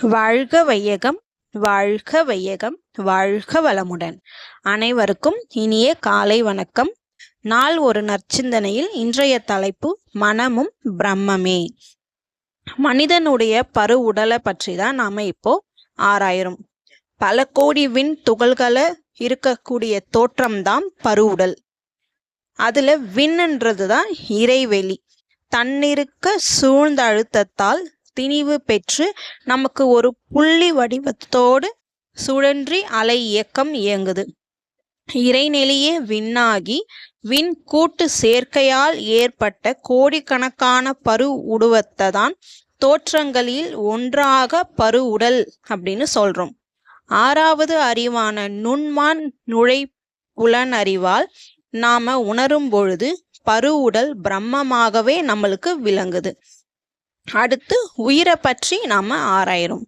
வாழ்க வையகம் வாழ்க வையகம் வாழ்க வளமுடன். அனைவருக்கும் இனிய காலை வணக்கம். நாள் ஒரு நற்சிந்தனையில் இன்றைய தலைப்பு மனமும் பிரம்மமே. மனிதனுடைய பரு உடலை பற்றி தான் நாம இப்போ ஆராயிரும். பல கோடி விண் துகள்களை இருக்கக்கூடிய தோற்றம்தான் பருவுடல் அதுல விண்ணுன்றது தான் இறைவெளி. தன்னிருக்க சூழ்ந்த அழுத்தத்தால் திணிவு பெற்று நமக்கு ஒரு புள்ளி வடிவத்தோடு சுழன்றி அலை இயக்கம் இயங்குது. இறைநிலையே விண்ணாகி விண் கூட்டு சேர்க்கையால் ஏற்பட்ட கோடிக்கணக்கான பரு உடுவத்தை தான் தோற்றங்களில் ஒன்றாக பரு உடல் அப்படின்னு சொல்றோம். ஆறாவது அறிவான நுண்மான் நுழை புலன் அறிவால் நாம உணரும் பொழுது பரு உடல் பிரம்மமாகவே நம்மளுக்கு விளங்குது. அடுத்து உயிரை பற்றி நாம் ஆராயிரும்.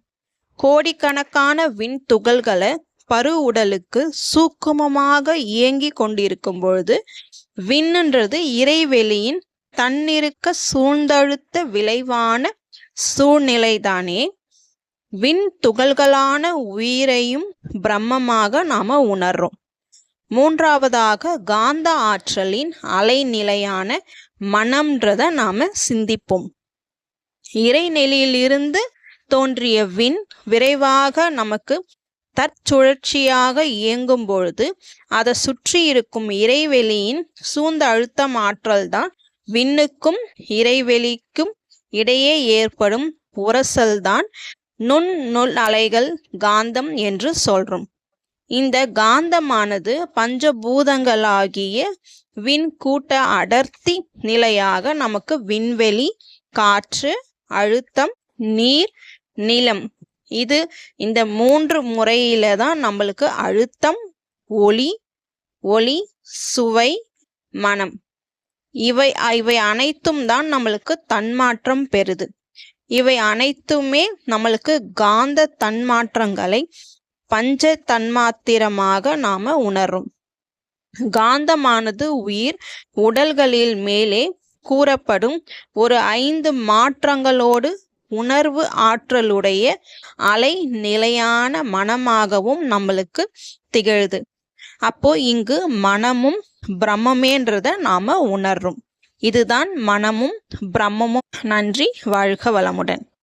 கோடிக்கணக்கான விண் துகள்களை பரு உடலுக்கு சூக்குமமாக இயங்கி கொண்டிருக்கும் பொழுது விண்ணுன்றது இறைவெளியின் தன்னிருக்க சூழ்ந்தழுத்த விளைவான சூழ்நிலைதானே. விண் துகள்களான உயிரையும் பிரம்மமாக நாம் உணர்றோம். மூன்றாவதாக காந்த ஆற்றலின் அலைநிலையான மனம்ன்றதை நாம் சிந்திப்போம். இறைநிலையிலிருந்து தோன்றிய விண் விரைவாக நமக்கு தற்சுழற்சியாக இயங்கும் பொழுது அதை சுற்றி இருக்கும் இறைவெளியின் சூழ்ந்த அழுத்தம் ஆற்றல்தான் விண்ணுக்கும் இறைவெளிக்கும் இடையே ஏற்படும் உரசல்தான் நுண் நுண் அலைகள் காந்தம் என்று சொல்றோம். இந்த காந்தமானது பஞ்சபூதங்களாகிய விண் கூட்ட அடர்த்தி நிலையாக நமக்கு விண்வெளி காற்று அழுத்தம் நீர் நிலம். இது இந்த மூன்று முறையில தான் நம்மளுக்கு அழுத்தம் ஒளி ஒளி சுவை மனம். இவை இவை அனைத்தும் தான் நம்மளுக்கு தன்மாற்றம் பெறுது. இவை அனைத்துமே நம்மளுக்கு காந்த தன்மாற்றங்களை பஞ்ச தன்மாத்திரமாக நாம உணரும் காந்தமானது உயிர் உடல்களில் மேலே கூறப்படும் ஒரு ஐந்து மாற்றங்களோடு உணர்வு ஆற்றலுடைய அலை நிலையான மனமாகவும் நம்மளுக்கு திகழுது. அப்போ இங்கு மனமும் பிரம்மமேன்றத நாம உணர்றோம். இதுதான் மனமும் பிரம்மமும். நன்றி வாழ்க வளமுடன்.